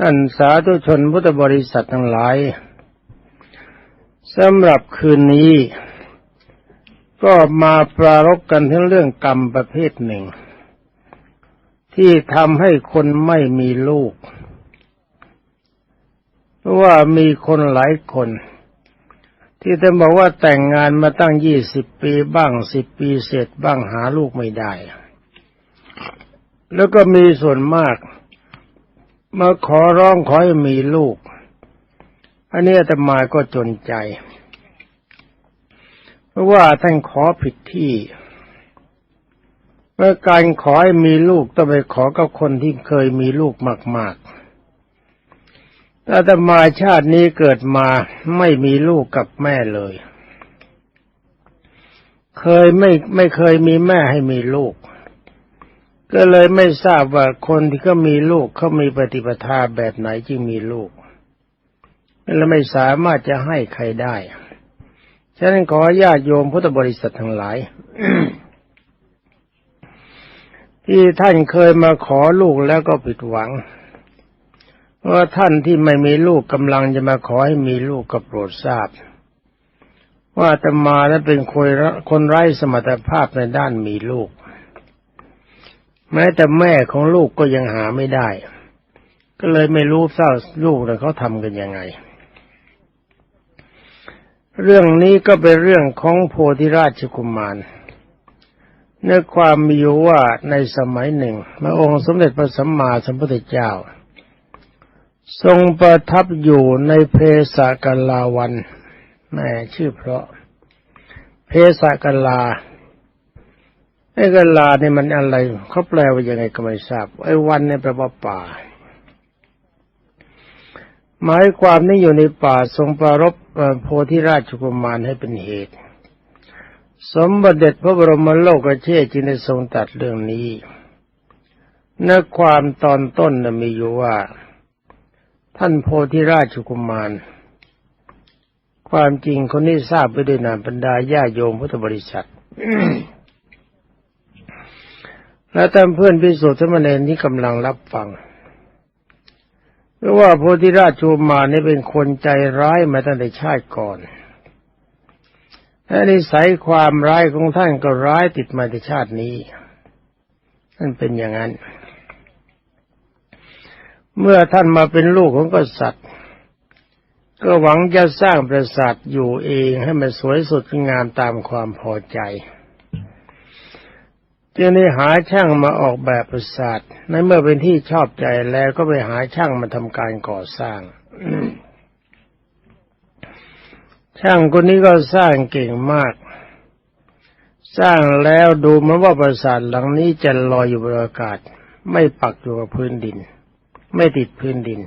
ท่านสาธุชนพุทธบริษัททั้งหลายสำหรับคืนนี้ ก็มาปรารบกันทั้งเรื่องกรรมประเภทหนึ่ง ที่ทำให้คนไม่มีลูก เพราะว่ามีคนหลายคน ที่จะบอกว่าแต่งงานมาตั้งยี่สิบปีบ้างสิบปีเสร็จบ้างหาลูกไม่ได้ แล้วก็มีส่วนมาก มาขอร้องขอให้มีลูก อันนี้อาตมาก็จนใจ เพราะว่าท่านขอผิดที่เมื่อการขอให้มีลูกต้องไปขอกับคนที่เคยมีลูกมากๆอาตมาชาตินี้เกิดมาไม่มีลูกกับแม่เลย เคยไม่ไม่เคยมีแม่ให้มีลูก ก็เลยไม่ทราบว่าคนที่เขามีลูกเขามีปฏิปทาแบบไหนจึงมีลูก และไม่สามารถจะให้ใครได้ฉะนั้นขอญาติโยมพุทธบริษัททั้งหลาย ที่ท่านเคยมาขอลูกแล้วก็ผิดหวังว่าท่านที่ไม่มีลูกกำลังจะมาขอให้มีลูกก็โปรดทราบ ว่าตมานั้นเป็นคนคนไร้สมรรถภาพในด้านมีลูก แม้แต่แม่ของลูกก็ยังหาไม่ได้ ก็เลยไม่รู้เศร้าลูกเขาทำกันยังไง เรื่องนี้ก็เป็นเรื่องของโพธิราชกุมารเนื้อความมีอยู่ว่าในสมัยหนึ่งพระองค์สมเด็จพระสัมมาสัมพุทธเจ้า ทรงประทับอยู่ในเพศกลาวันแม่ชื่อเพราะ เพศกลา ไอ้กลาเนี่ยมันอะไรเขาแปลว่ายังไงก็ไม่ทราบ ไอ้วันเนี่ยแปลว่าป่า หมายความนี้อยู่ในป่าทรงปรารบโพธิราชกุมารให้เป็นเหตุ สมบัติเด็จพระบรมโลกเชษจึงได้ทรงตัดเรื่องนี้เนื้อความตอนต้นนะมีอยู่ว่า ท่านโพธิราชกุมาร ความจริงคนนี้ทราบไปด้วยนามบรรดาญาโยมพุทธบริษัท และท่านเพื่อนพิสุทธิ์มเณรที่กำลังรับฟังเพราะว่าโพธิราชชูมานี่เป็นคนใจร้ายมาตั้งแต่ชาติก่อนและนิสัยความร้ายของท่านก็ร้ายติดมาในชาตินี้นั่นเป็นอย่างนั้น เมื่อท่านมาเป็นลูกของกษัตริย์ ก็หวังจะสร้างปราสาทอยู่เองให้มันสวยสดงามตามความพอใจ จึงได้หาช่างมาออกแบบปราสาทในเมื่อเป็นที่ชอบใจแล้วก็ไปหาช่างมาทำการก่อสร้าง ช่างคนนี้ก็สร้างเก่งมาก สร้างแล้วดูมันว่าปราสาทหลังนี้จะลอยอยู่บนอากาศ ไม่ปักอยู่กับพื้นดิน ไม่ติดพื้นดิน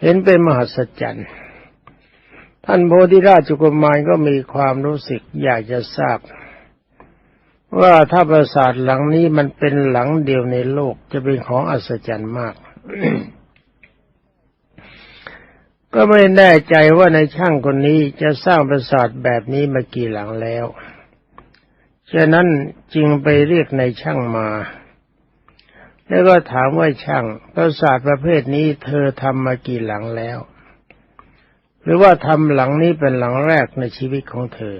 เห็นเป็นมหัศจรรย์ท่านโพธิราชกุมารก็มีความรู้สึกอยากจะทราบ ว่าถ้าปราสาทหลังนี้มันเป็นหลังเดียวในโลกจะเป็นของอัศจรรย์มาก ก็ไม่แน่ใจว่าในช่างคนนี้จะสร้างปราสาทแบบนี้มากี่หลังแล้ว ฉะนั้นจึงไปเรียกในช่างมา แล้วก็ถามว่าช่างปราสาทประเภทนี้เธอทำมากี่หลังแล้ว หรือว่าทำหลังนี้เป็นหลังแรกในชีวิตของเธอ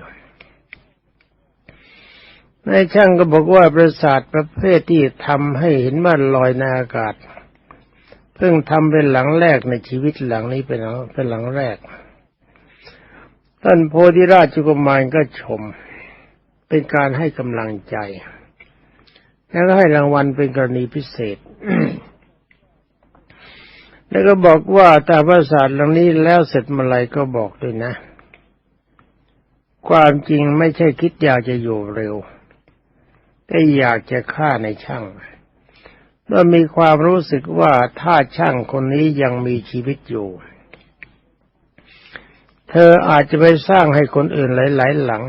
นายช่างก็บอกว่าประสาทประเภทที่ทำให้เห็นว่าลอยในอากาศ เพิ่งทำเป็นหลังแรกในชีวิตหลังนี้เป็นเป็นหลังแรก ท่านโพธิราชกุมารก็ชม เป็นการให้กำลังใจ แล้วก็ให้รางวัลเป็นกรณีพิเศษ แล้วก็บอกว่าต่ปราสาทหลังนี้แล้วเสร็จเมื่อไรก็บอกด้วยนะ ความจริงไม่ใช่คิดอยากจะอยู่เร็ว ก็อยากจะฆ่าในช่างเมื่อมีความรู้สึกว่าถ้าช่างคนนี้ยังมีชีวิตอยู่ เธออาจจะไปสร้างให้คนอื่นหลาย ๆ หลัง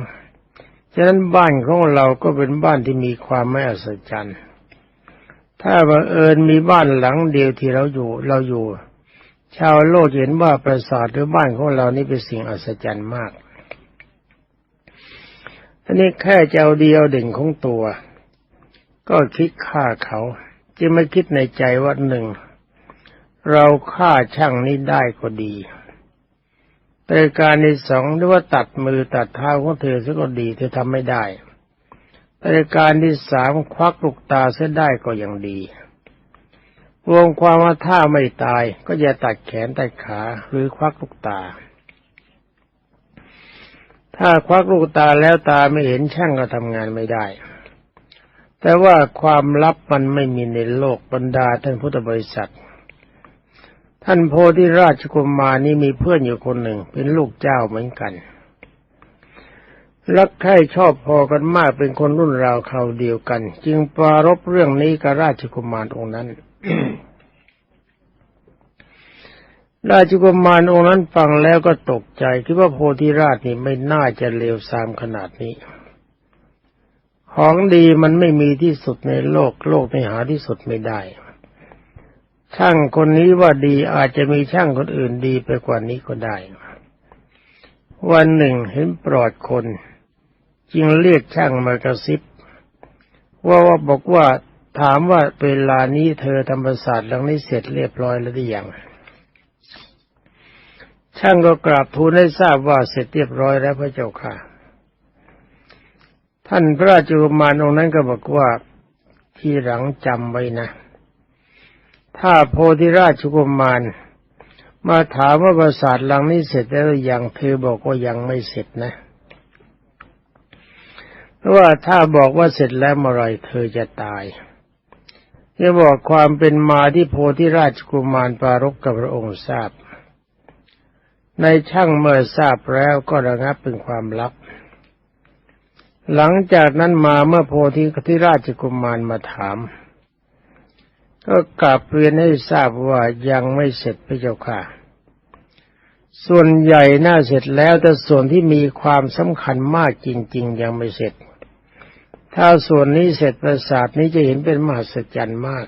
ฉะนั้นบ้านของเราก็เป็นบ้านที่มีความไม่อัศจรรย์ ถ้าบังเอิญมีบ้านหลังเดียวที่เราอยู่เราอยู่ ชาวโลกเห็นว่าปราสาทหรือบ้านของเรานี่เป็นสิ่งอัศจรรย์มากอันนี้แค่เจ้าเดียวเด่นของตัว ก็คิดฆ่าเขา จึงไม่คิดในใจว่าหนึ่ง เราฆ่าช่างนี้ได้ก็ดี แต่การที่สองหรือว่าตัดมือตัดเท้าของเธอซะก็ดีเธอทำไม่ได้แต่การที่สามควักลูกตาเสียได้ก็ยังดีรวมความว่าถ้าไม่ตายก็อย่าตัดแขนตัดขาหรือควักลูกตา ถ้าควักลูกตาแล้วตาไม่เห็นช่างก็ทำงานไม่ได้ แต่ว่าความลับมันไม่มีในโลกบรรดาท่านพุทธบริษัท ท่านโพธิราชกุมารนี่มีเพื่อนอยู่คนหนึ่ง เป็นลูกเจ้าเหมือนกัน รักใคร่ชอบพอกันมากเป็นคนรุ่นราวคราวเดียวกัน จึงปรารบเรื่องนี้กับราชกุมารองค์นั้นราชกุมารองค์นั้นฟังแล้วก็ตกใจ คิดว่าโพธิราชนี่ไม่น่าจะเลวทรามขนาดนี้ ของดีมันไม่มีที่สุดในโลก โลกไม่หาที่สุดไม่ได้ ช่างคนนี้ว่าดีอาจจะมีช่างคนอื่นดีไปกว่านี้ก็ได้ วันหนึ่งเห็นปลอดคน จึงเรียกช่างมากระซิบ ว่าว่าบอกว่าถามว่าเวลานี้เธอทำประสาทหลังนี้เสร็จเรียบร้อยแล้วหรือยังช่างก็กราบทูลให้ทราบว่าเสร็จเรียบร้อยแล้วพระเจ้าค่ะ ท่านพระราชกุมารองค์นั้นก็บอกว่าที่หลังจำไว้นะ ถ้าโพธิราชกุมารมาถามว่าประสาทหลังนี้เสร็จแล้วหรือยังเธอบอกว่ายังไม่เสร็จนะเพราะว่าถ้าบอกว่าเสร็จแล้วเมื่อไรเธอจะตายจะบอกความเป็นมาที่โพธิราชกุมารปารกกับพระองค์ทราบ ในช่างเมื่อทราบแล้วก็ระงับเป็นความลับ หลังจากนั้นมาเมื่อโพธิทิราชกุมารมาถาม ก็กลับเรียนให้ทราบว่ายังไม่เสร็จพระเจ้าค่ะ ส่วนใหญ่น่าเสร็จแล้วแต่ส่วนที่มีความสำคัญมากจริง ๆ ยังไม่เสร็จ ถ้าส่วนนี้เสร็จประสาทนี้จะเห็นเป็นมหัศจรรย์มาก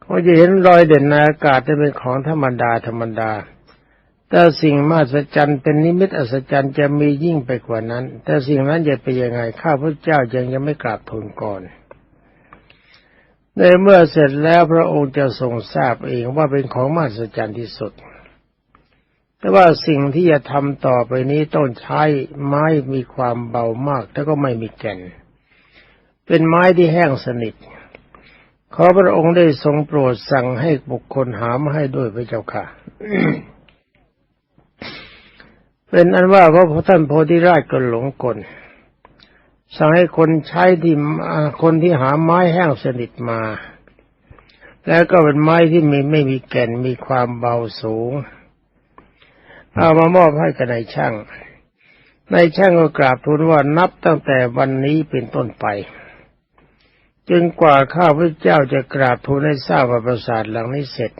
เขาจะเห็นรอยเด่นในอากาศจะเป็นของธรรมดาธรรมดา แต่สิ่งมหัศจรรย์เป็นนิมิตอัศจรรย์จะมียิ่งไปกว่านั้น แต่สิ่งนั้นจะเป็นยังไงข้าพระเจ้ายังยังไม่กราบทูลก่อนในเมื่อเสร็จแล้วพระองค์จะทรงทราบเองว่าเป็นของมหัศจรรย์ที่สุด แต่ว่าสิ่งที่จะทำต่อไปนี้ต้องใช้ไม้มีความเบามากแล้วก็ไม่มีแก่น เป็นไม้ที่แห้งสนิท ขอพระองค์ได้ทรงโปรดสั่งให้บุคคลหามาให้ด้วยพระเจ้าค่ะ เป็นอันว่าพระท่านโพธิราชก็หลงกลสั่งให้คนใช้ที่คนที่หาไม้แห้งสนิทมา แล้วก็เป็นไม้ที่มีไม่มีแก่นมีความเบาสูง เอามามอบให้กับนายช่างนายช่างก็กราบทูลว่านับตั้งแต่วันนี้เป็นต้นไปจึงกว่าข้าพระเจ้าจะกราบทูลให้ทราบว่าประสาทหลังนี้เสร็จ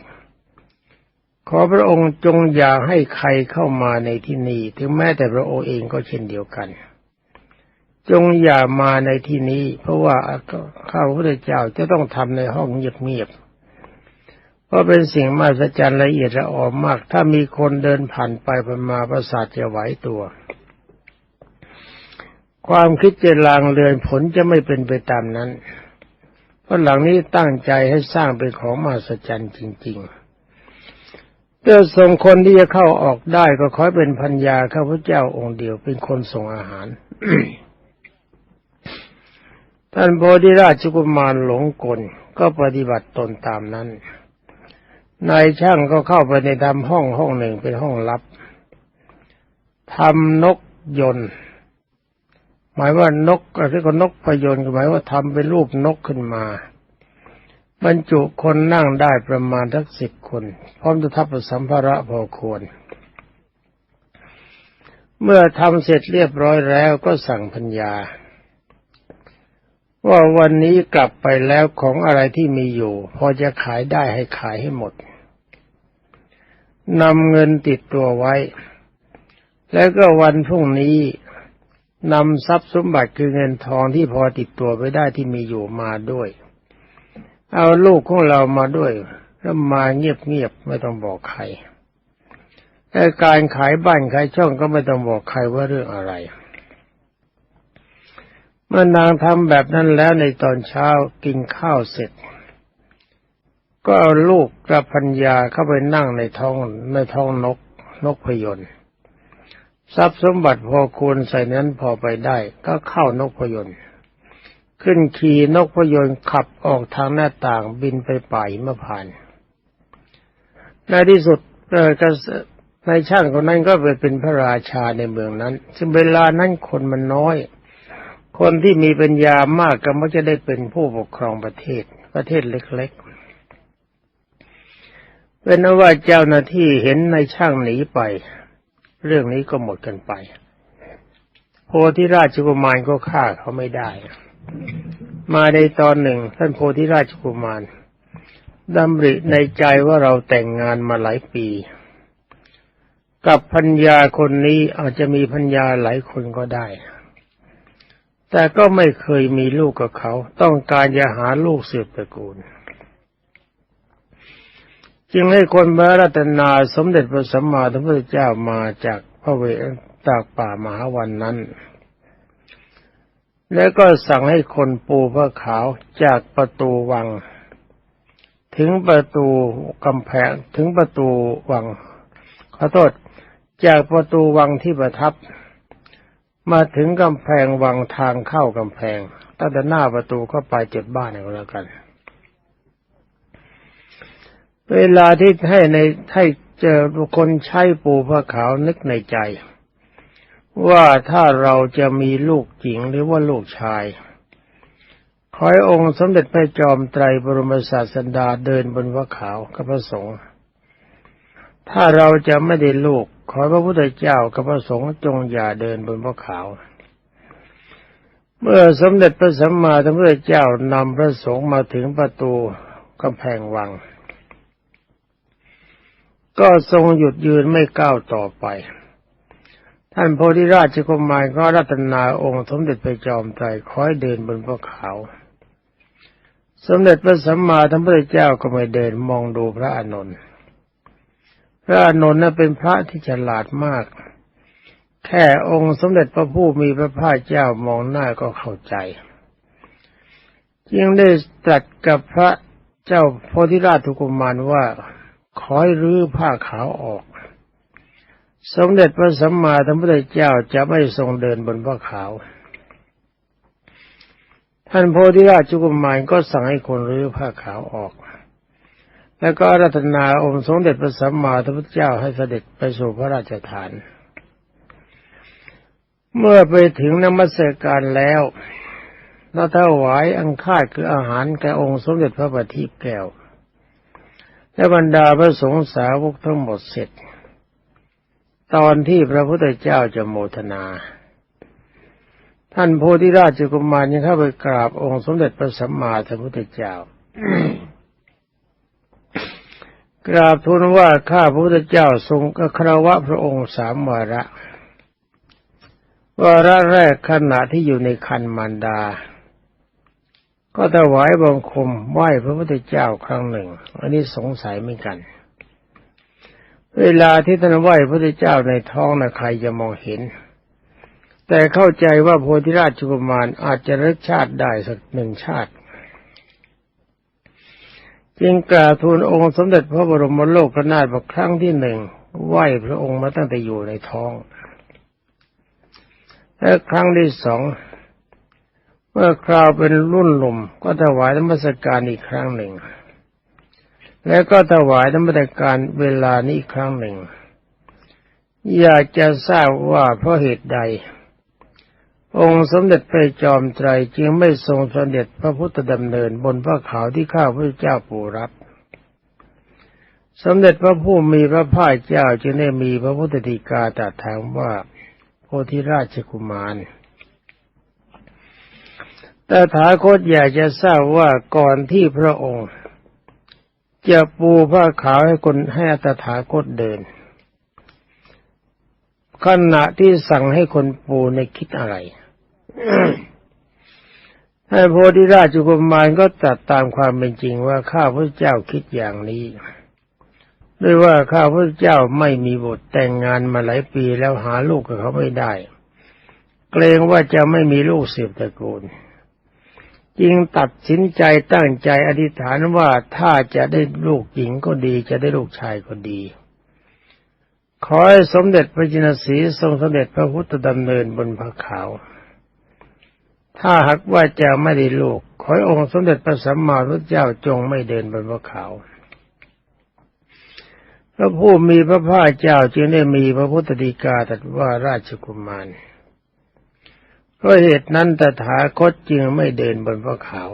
ขอพระองค์จงอย่าให้ใครเข้ามาในที่นี้ ถึงแม้แต่พระองค์เองก็เช่นเดียวกัน จงอย่ามาในที่นี้ เพราะว่าข้าพระเจ้าจะต้องทำในห้องเงียบๆเพราะเป็นสิ่งมหัศจรรย์ละเอียดละออมาก ถ้ามีคนเดินผ่านไปผ่านมาประสาทจะไหวตัว ความคิดจะลางเลือนผลจะไม่เป็นไปตามนั้น เพราะหลังนี้ตั้งใจให้สร้างเป็นของมหัศจรรย์จริง ๆ เพื่อส่งคนที่จะเข้าออกได้ก็ขอเป็นพัญญาข้าพเจ้าองค์เดียวเป็นคนส่งอาหาร ท่านโพธิราชกุมารหลงกลก็ปฏิบัติตนตามนั้น นายช่างก็เข้าไปในทำห้องห้องหนึ่งเป็นห้องลับทำนกยนต์หมายว่านกอะไรก็นกพยนต์หมายว่าทำเป็นรูปนกขึ้นมา บรรจุคนนั่งได้ประมาณทักสิบคน พร้อมทับสัมภาระพอควร เมื่อทำเสร็จเรียบร้อยแล้วก็สั่งพัญญา ว่าวันนี้กลับไปแล้วของอะไรที่มีอยู่ พอจะขายได้ให้ขายให้หมดนำเงินติดตัวไว้ แล้วก็วันพรุ่งนี้นำทรัพย์สมบัติคือเงินทองที่พอติดตัวไปได้ที่มีอยู่มาด้วย เอาลูกของเรามาด้วย แล้วมาเงียบๆไม่ต้องบอกใครแต่การขายบ้านขายช่องก็ไม่ต้องบอกใครว่าเรื่องอะไร เมื่อนางทำแบบนั้นแล้วในตอนเช้ากินข้าวเสร็จ ก็เอาลูกกับพัญญาเข้าไปนั่งในท้องในท้องนกนกพยนต์ทรัพย์สมบัติพอควรใส่นั้นพอไปได้ ก็เข้านกพยนต์ ขึ้นขี่นกพยนต์ขับออกทางหน้าต่างบินไปป่ายมะพานในที่สุดเออกในช่างคนนั้นก็ไปเป็นพระราชาในเมืองนั้น ซึ่งเวลานั้นคนมันน้อย คนที่มีปัญญามากก็มักจะได้เป็นผู้ปกครองประเทศ ประเทศเล็กๆ เป็นนว่าเจ้าหน้าที่เห็นในช่างหนีไป เรื่องนี้ก็หมดกันไป โพธิราชกุมารก็ฆ่าเขาไม่ได้ มาในตอนหนึ่ง ท่านโพธิราชกุมารดำริในใจว่าเราแต่งงานมาหลายปี กับพัญญาคนนี้อาจจะมีพัญญาหลายคนก็ได้ แต่ก็ไม่เคยมีลูกกับเขา ต้องการจะหาลูกสืบตระกูล จึงให้คนมารัตนาสมเด็จพระสัมมาสัมพุทธเจ้ามาจากพระเวจากป่ามหาวันนั้น แล้วก็สั่งให้คนปูพระขาวจากประตูวัง ถึงประตูกำแพงถึงประตูวัง ขอโทษ จากประตูวังที่ประทับ มาถึงกำแพงวังทางเข้ากำแพงตั้งแต่หน้าประตูก็ไปเจ็ดบ้านก็แล้วกัน เวลาที่ให้ในให้เจอคนใช้ปูพระขาวนึกในใจ ว่าถ้าเราจะมีลูกหญิงหรือว่าลูกชายขอให้องค์สมเด็จพระจอมไตรบรมศาสดาเดินบนพระขาวกับพระสงฆ์ถ้าเราจะไม่ได้ลูก ขอพระพุทธเจ้ากับพระสงฆ์จงอย่าเดินบนพระขาว เมื่อสมเด็จพระสัมมาสัมพุทธเจ้านำพระสงฆ์มาถึงประตูกำแพงวัง ก็ทรงหยุดยืนไม่ก้าวต่อไป ท่านโพธิราชกุมารก็รัตนาองค์สมเด็จพระจอมไตรคอยเดินบนพระขาวสมเด็จพระสัมมาสัมพุทธเจ้าก็ไม่เดินมองดูพระอานนท์พระอานนท์นั้นเป็นพระที่ฉลาดมาก แค่องค์สมเด็จพระผู้มีพระภาคเจ้ามองหน้าก็เข้าใจจึงได้ตรัสกับพระเจ้าโพธิราชทุกุมารว่าขอให้รื้อผ้าขาวออก สมเด็จพระสัมมาสัมพุทธเจ้าจะไม่ทรงเดินบนผ้าขาว ท่านโพธิราชจุกุมารก็สั่งให้คนรื้อผ้าขาวออก แล้วก็รัตนาองค์สมเด็จพระสัมมาสัมพุทธเจ้าให้เสด็จไปสู่พระราชฐาน เมื่อไปถึงนมัสการแล้วเราถวายอังคาดคืออาหารแก่องค์สมเด็จพระบัณฑิตแก้ว และบรรดาพระสงฆ์สาวกทั้งหมดเสร็จ ตอนที่พระพุทธเจ้าจะโมทนา ท่านโพธิราชกุมารยังเข้าไปกราบองค์สมเด็จพระสัมมาสัมพุทธเจ้ากราบทูลว่าข้าพระพุทธเจ้าทรงกคารวะพระองค์สามวาระ วาระแรกขณะที่อยู่ในคันมารดา ก็ถวายบังคมไหว้พระพุทธเจ้าครั้งหนึ่ง อันนี้สงสัยไม่กัน เวลาที่ท่านไหว้พระพุทธเจ้าในท้องนะใครจะมองเห็น แต่เข้าใจว่าโพธิราชกุมารอาจจะรักชาติได้สักหนึ่งชาติ จึงกราบทูลองค์สมเด็จพระบรมโลกนาถว่าครั้งที่หนึ่งไหว้พระองค์มาตั้งแต่อยู่ในท้อง และครั้งที่สองเมื่อคราวเป็นรุ่นหนุ่มก็ถวายธรรมสการอีกครั้งหนึ่ง แล้วก็ถวายธรรมสการเวลานี้ครั้งหนึ่ง อยากจะทราบว่าเพราะเหตุใด องค์สมเด็จพระจอมไตรจึงไม่ทรงสมเด็จพระพุทธดำเนินบนพระขาวที่ข้าพระเจ้าปูรับ สมเด็จพระผู้มีพระภาคเจ้าจึงได้มีพระพุทธฎีกาตรัสถามว่าโพธิราชกุมารแต่ถาคตอยากจะทราบว่าก่อนที่พระองค์ จะปูผ้าขาวให้คนให้อัตถาคตเดิน ขณะที่สั่งให้คนปูในคิดอะไรให้โพธิราชจุกุมารก็ตัดตามความเป็นจริงว่าข้าพระเจ้าคิดอย่างนี้ ด้วยว่าข้าพระเจ้าไม่มีบุตรแต่งงานมาหลายปีแล้วหาลูกกับเขาไม่ได้ เกรงว่าจะไม่มีลูกสืบตระกูล จึงตัดสินใจตั้งใจอธิษฐานว่าถ้าจะได้ลูกหญิงก็ดี จะได้ลูกชายก็ดี ขอให้สมเด็จพระจินสีทรงสมเด็จพระพุทธดำเนินบนพระขาว ถ้าหากว่าจะไม่ได้ลูก ขอให้องค์สมเด็จพระสัมมาสัมพุทธเจ้าจงไม่เดินบนพระขาวพระผู้มีพระภาคเจ้าจึงได้มีพระพุทธดีกาตรัสว่าราชกุมาร เพราะเหตุนั้นตถาคตจึงไม่เดินบนพระขาว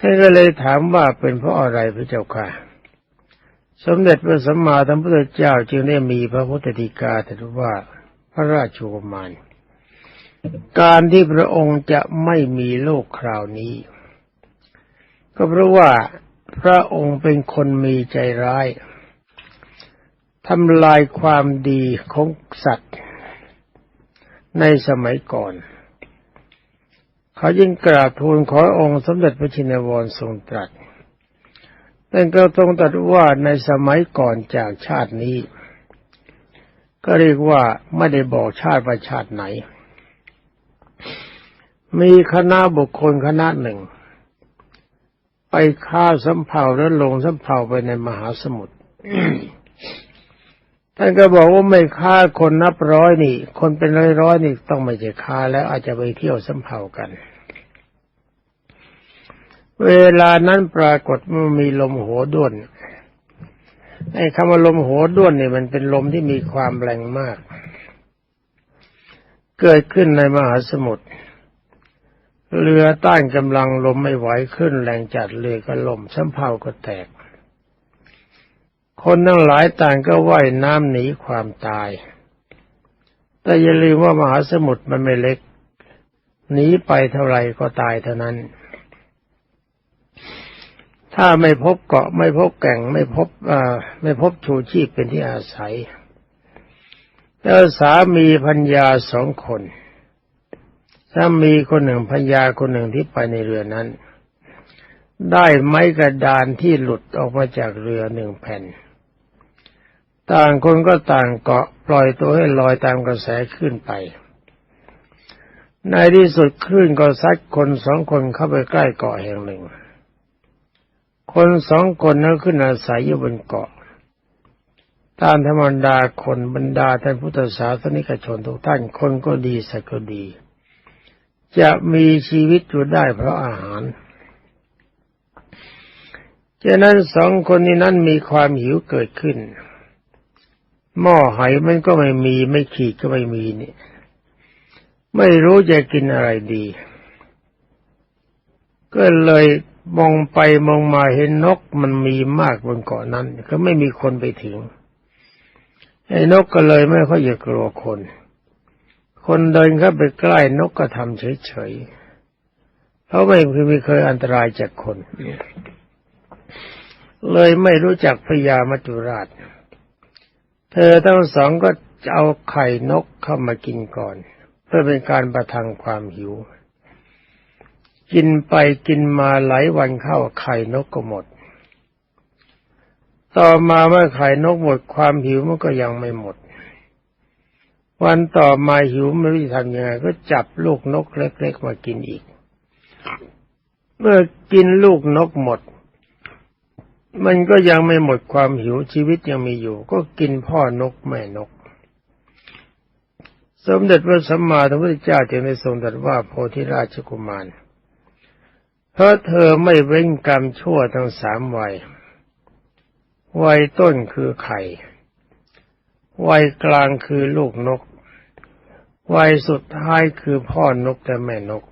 ท่านก็เลยถามว่าเป็นเพราะอะไรพระเจ้าค่ะ สมเด็จพระสัมมาสัมพุทธเจ้าจึงได้มีพระพุทธดีกาตรัสว่าพระราชกุมารการที่พระองค์จะไม่มีโลกคราวนี้ ก็เพราะว่าพระองค์เป็นคนมีใจร้ายทำลายความดีของสัตว์ ในสมัยก่อน เขายิ่งกราบทูลขอองค์สมเด็จพระชินวรทรงตรัสแต่ก็ทรงตรัสว่าในสมัยก่อนจากชาตินี้ ก็เรียกว่าไม่ได้บอกชาติว่าชาติไหน มีคณะบุคคลคณะหนึ่ง ไปฆ่าสำเภาแล้วลงสำเภาไปในมหาสมุทร ท่านก็บอกว่าไม่ฆ่าคนนับร้อยนี่ คนเป็นร้อยร้อยนี่ต้องไม่ใช่ฆ่าแล้วอาจจะไปเที่ยวสำเภากัน เวลานั้นปรากฏว่ามีลมโหด้วนไอ้คำว่าลมโหด้วนนี่มันเป็นลมที่มีความแรงมาก เกิดขึ้นในมหาสมุทรเรือต้านกำลังลมไม่ไหวขึ้นแรงจัดเรือก็ล่มสำเภาก็แตก คนทั้งหลายต่างก็ว่ายน้ำหนีความตาย แต่อย่าลืมว่ามหาสมุทรมันไม่เล็ก หนีไปเท่าไรก็ตายเท่านั้น ถ้าไม่พบเกาะไม่พบแก่งไม่พบอ่าไม่พบชูชีพเป็นที่อาศัย แล้วสามีพัญญาสองคนถ้ามีคนหนึ่งพัญญาคนหนึ่งที่ไปในเรือนั้นได้ไม้กระดานที่หลุดออกมาจากเรือหนึ่งแผ่น ต่างคนก็ต่างเกาะปล่อยตัวให้ลอยตามกระแสขึ้นไป ในที่สุดคลื่นก็ซัดคนสองคนเข้าไปใกล้เกาะแห่งหนึ่ง คนสองคนนั้นขึ้นอาศัยอยู่บนเกาะ ตามธรรมดาคนบรรดาท่านพุทธศาสนิกชนทุกท่านคนก็ดีสักก็ดี จะมีชีวิตอยู่ได้เพราะอาหารฉะนั้นสองคนนี้นั้นมีความหิวเกิดขึ้น หม้อไหมันก็ไม่มี ไม่ขีดก็ไม่มีนี่ ไม่รู้จะกินอะไรดี ก็เลยมองไปมองมาเห็นนกมันมีมากบนเกาะนั้น ก็ไม่มีคนไปถึง ไอ้นกก็เลยไม่ค่อยจะกลัวคน คนเดินเข้าไปใกล้นกก็ทำเฉยๆเพราะไม่เคยเคยอันตรายจากคน เลยไม่รู้จักพญามัจจุราช เธอทั้งสองก็เอาไข่นกเข้ามากินก่อน เพื่อเป็นการประทังความหิว กินไปกินมาหลายวันเข้าไข่นกก็หมด ต่อมาเมื่อไข่นกหมดความหิวมันก็ยังไม่หมด วันต่อมาหิวไม่รู้จะทำยังไงก็จับลูกนกเล็กๆมากินอีก เมื่อกินลูกนกหมด มันก็ยังไม่หมดความหิวชีวิตยังมีอยู่ ก็กินพ่อนกแม่นก สมเด็จพระสัมมาสัมพุทธเจ้าจึงได้ทรงตรัสว่าโพธิราชกุมาร เพราะเธอไม่เว้นกรรมชั่วทั้งสามวัย วัยต้นคือไข่ วัยกลางคือลูกนก วัยสุดท้ายคือพ่อนกและแม่นก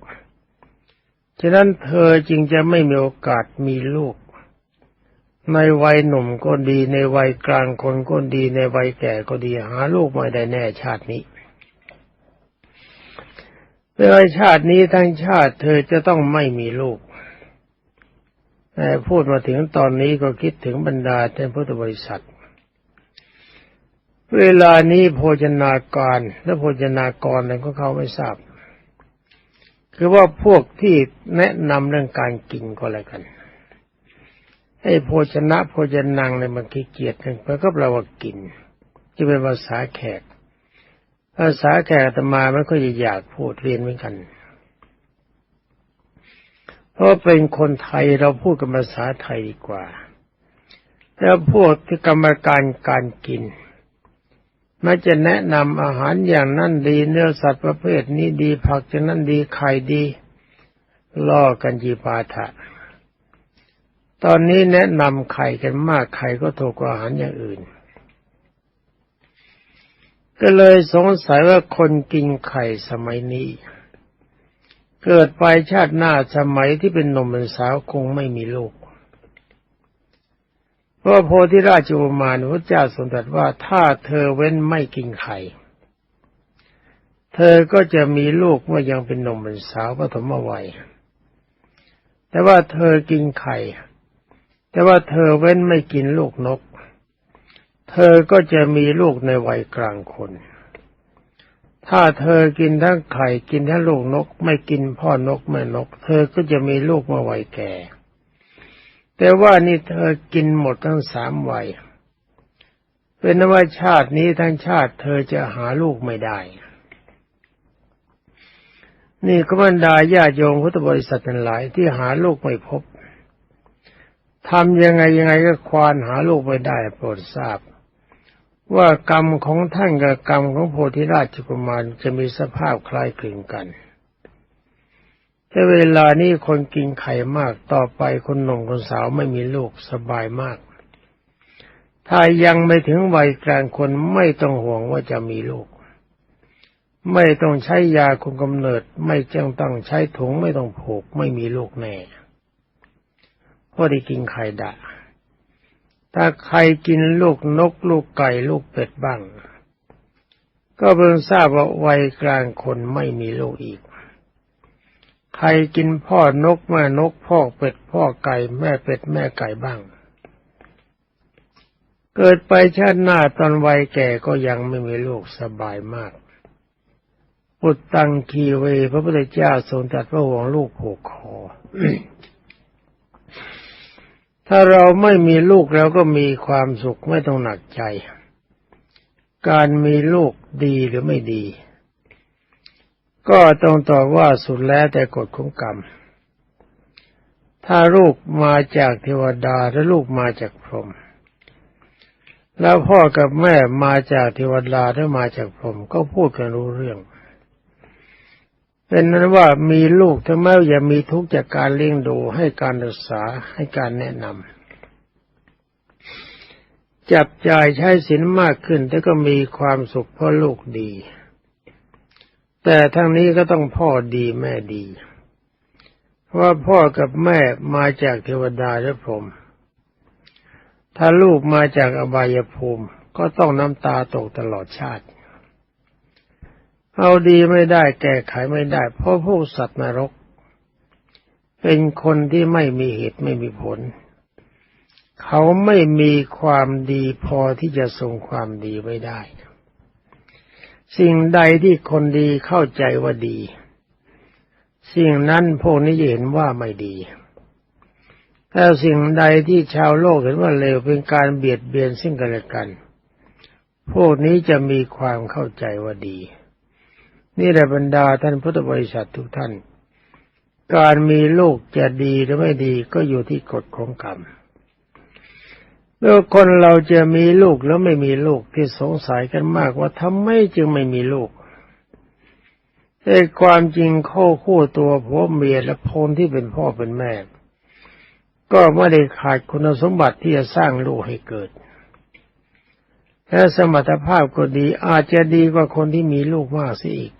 ฉะนั้นเธอจึงจะไม่มีโอกาสมีลูก ในวัยหนุ่มก็ดีในวัยกลางคนก็ดีในวัยแก่ก็ดีหาลูกไม่ได้แน่ชาตินี้เมื่อชาตินี้ทั้งชาติเธอจะต้องไม่มีลูกแต่พูดมาถึงตอนนี้ก็คิดถึงบรรดาท่านพุทธบริษัท เวลานี้โภชนาการและโภชนากรอะไรก็เขาไม่ทราบ คือว่าพวกที่แนะนำเรื่องการกินก็อะไรกัน ไอ้โภชนะโภชนังในมันขี้เกียจมันก็แปลว่ากินจะเป็นภาษาแขก ภาษาแขกตมาไม่ค่อยจะอยากพูดเรียนเหมือนกัน เพราะเป็นคนไทยเราพูดกันภาษาไทยดีกว่า แล้วพวกที่กรรมการการกินมักจะแนะนำอาหารอย่างนั้นดีเนื้อสัตว์ประเภทนี้ดีผักจะนั้นดีไข่ดีล่อกันจีปาถะ ตอนนี้แนะนำไข่กันมากไข่ก็ถูกกว่าอาหารอย่างอื่น ก็เลยสงสัยว่าคนกินไข่สมัยนี้ เกิดไปชาติหน้าสมัยที่เป็นหนุ่มเป็นสาวคงไม่มีลูกเพราะโพธิราชกุมารพระเจ้าทรงตรัสว่าถ้าเธอเว้นไม่กินไข่เธอก็จะมีลูกเมื่อยังเป็นหนุ่มเป็นสาวปฐมวัย แต่ว่าเธอกินไข่ แต่ว่าเธอเว้นไม่กินลูกนก เธอก็จะมีลูกในวัยกลางคน ถ้าเธอกินทั้งไข่กินทั้งลูกนก ไม่กินพ่อนกแม่นก เธอก็จะมีลูกเมื่อวัยแก่ แต่ว่านี่เธอกินหมดทั้งสามวัย เป็นว่าชาตินี้ทั้งชาติ เธอจะหาลูกไม่ได้ นี่ก็บรรดาญาโยมพุทธบริษัททั้งหลายที่หาลูกไม่พบ ทำยังไงยังไงก็ควานหาลูกไม่ได้โปรดทราบ ว่ากรรมของท่านกับกรรมของโพธิราชกุมารจะมีสภาพคล้ายคลึงกัน แต่เวลานี้คนกินไข่มากต่อไปคนหนุ่มคนสาวไม่มีลูกสบายมาก ถ้ายังไม่ถึงวัยกลางคนไม่ต้องห่วงว่าจะมีลูก ไม่ต้องใช้ยาคุมกำเนิด ไม่จ้งต้องใช้ถุงไม่ต้องผูกไม่มีลูกแน่ เพราได้กินไข่ดะ ถ้าใครกินลูกนกลูกไก่ลูกเป็ดบ้าง ก็เพิ่งทราบว่าวัยกลางคนไม่มีลูกอีก ใครกินพ่อนกแม่นกพ่อเป็ดพ่อไก่แม่เป็ดแม่ไก่บ้าง เกิดไปชาติหน้าตอนวัยแก่ก็ยังไม่มีลูกสบายมากปุตตังคีเว พระพุทธเจ้าทรงตรัสว่าห่วงลูกผูกคอ ถ้าเราไม่มีลูกเราก็มีความสุขไม่ต้องหนักใจ การมีลูกดีหรือไม่ดี ก็ต้องตอบว่าสุดแล้วแต่กฎของกรรม ถ้าลูกมาจากเทวดาและลูกมาจากพรหมแล้วพ่อกับแม่มาจากเทวดาหรือมาจากพรหมก็พูดกันรู้เรื่อง เป็นนั้นว่ามีลูกถึงแม้อย่ามีทุกข์จากการเลี้ยงดูให้การศึกษาให้การแนะนำจับจ่ายใช้สินมากขึ้นแต่ก็มีความสุขเพราะลูกดี แต่ทั้งนี้ก็ต้องพ่อดีแม่ดีว่าพ่อกับแม่มาจากเทวดาและพรหมถ้าลูกมาจากอบายภูมิ ก็ต้องน้ำตาตกตลอดชาติ เอาดีไม่ได้แก้ไขไม่ได้ เพราะพวกสัตว์นรก เป็นคนที่ไม่มีเหตุไม่มีผล เขาไม่มีความดีพอที่จะทรงความดีไว้ได้ สิ่งใดที่คนดีเข้าใจว่าดี สิ่งนั้นพวกนี้เห็นว่าไม่ดีถ้าสิ่งใดที่ชาวโลกเห็นว่าเลวเป็นการเบียดเบียนซึ่งกันและกัน พวกนี้จะมีความเข้าใจว่าดี นี่แหละบรรดาท่านพุทธบริษัททุกท่าน การมีลูกจะดีหรือไม่ดีก็อยู่ที่กฎของกรรมเมื่อคนเราจะมีลูกแล้วไม่มีลูกที่สงสัยกันมากว่าทำไมจึงไม่มีลูกแต่ความจริงข้อคู่ตัวผัวเมียและพนที่เป็นพ่อเป็นแม่ ก็ไม่ได้ขาดคุณสมบัติที่จะสร้างลูกให้เกิดและสมรรถภาพก็ดีอาจจะดีกว่าคนที่มีลูกมากเสียอีก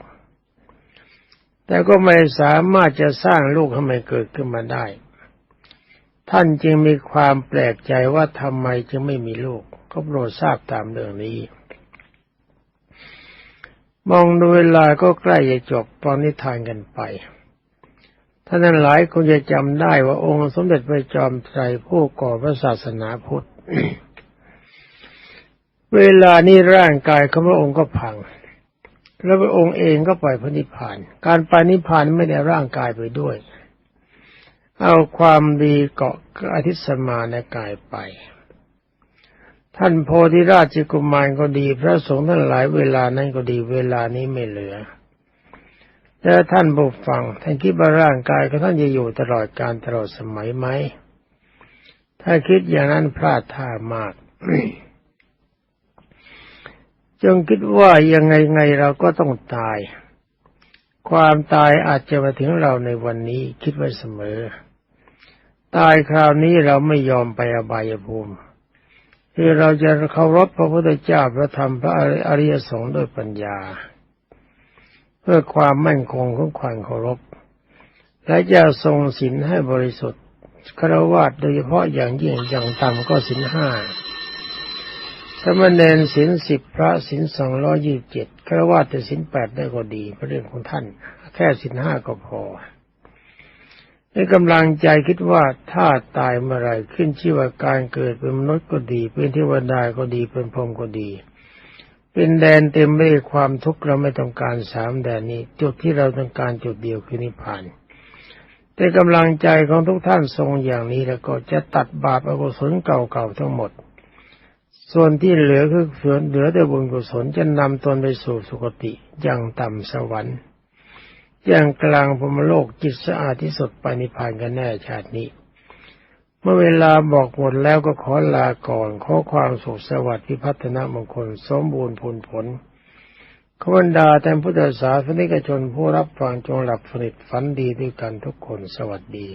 แต่ก็ไม่สามารถจะสร้างลูกให้มันเกิดขึ้นมาได้ ท่านจึงมีความแปลกใจว่าทำไมจึงไม่มีลูก ก็โปรดทราบตามเรื่องนี้ มองดูเวลาก็ใกล้จะจบตอนนิทานกันไปท่านนั้นหลายคงจะจำได้ว่าองค์สมเด็จพระจอมไตรผู้ก่อพระศาสนาพุทธ เวลานี้ร่างกายของพระองค์ก็พัง แล้วพระองค์เองก็ไปพระนิพพาน การไปนิพพานไม่ได้ร่างกายไปด้วย เอาความดีเกาะอธิสมาในกายไป ท่านโพธิราชกุมารก็ดีพระสงฆ์ท่านหลายเวลานั้นก็ดีเวลานี้ไม่เหลือแล้วท่านผู้ฟังท่านคิดว่าร่างกายของท่านจะอยู่ตลอดการตลอดสมัยไหม ถ้าคิดอย่างนั้นพลาดท่ามาก จงคิดว่ายังไงไงเราก็ต้องตาย ความตายอาจจะมาถึงเราในวันนี้คิดไว้เสมอ ตายคราวนี้เราไม่ยอมไปอบายภูมิ คือเราจะเคารพพระพุทธเจ้าพระธรรมพระอริยสงฆ์ด้วยปัญญา เพื่อความมั่นคงของความเคารพ และจะทรงศีลให้บริสุทธิ์คารวะโดยเฉพาะอย่างยิ่งอย่างต่ำก็ศีลห้า สมณเณรศีลสิบพระศีลสองร้อยี่สิบเจ็ดคารวะแต่ศีลแปดได้ก็ดีเป็นเรื่องของท่าน แค่ศีลห้าก็พอในกำลังใจคิดว่าถ้าตายเมื่อไรขึ้นชื่อว่าการเกิดเป็นมนุษย์ก็ดี เป็นเทวดาก็ดีเป็นพรหมก็ดี เป็นแดนเต็มไปด้วยความทุกข์เราไม่ต้องการสามแดนนี้ จุดที่เราต้องการจุดเดียวคือนิพพานแต่กำลังใจของทุกท่านทรงอย่างนี้แล้วก็จะตัดบาปอกุศลเก่าๆทั้งหมด ส่วนที่เหลือคือส่วนเหลือแต่บุญกุศลจะนำตนไปสู่สุคติอย่างต่ำสวรรค์อย่างกลางพรมโลกจิตสะอาดที่สุดไปนิพพานกันแน่ชาตินี้ เมื่อเวลาบอกหมดแล้วก็ขอลาก่อนขอความสุขสวัสดิ์พิพัฒนมงคลสมบูรณ์ผลผลขบันดาแต่พุทธศาสนิกชนผู้รับฟังจงหลับสนิทฝันดีด้วยกันทุกคนสวัสดี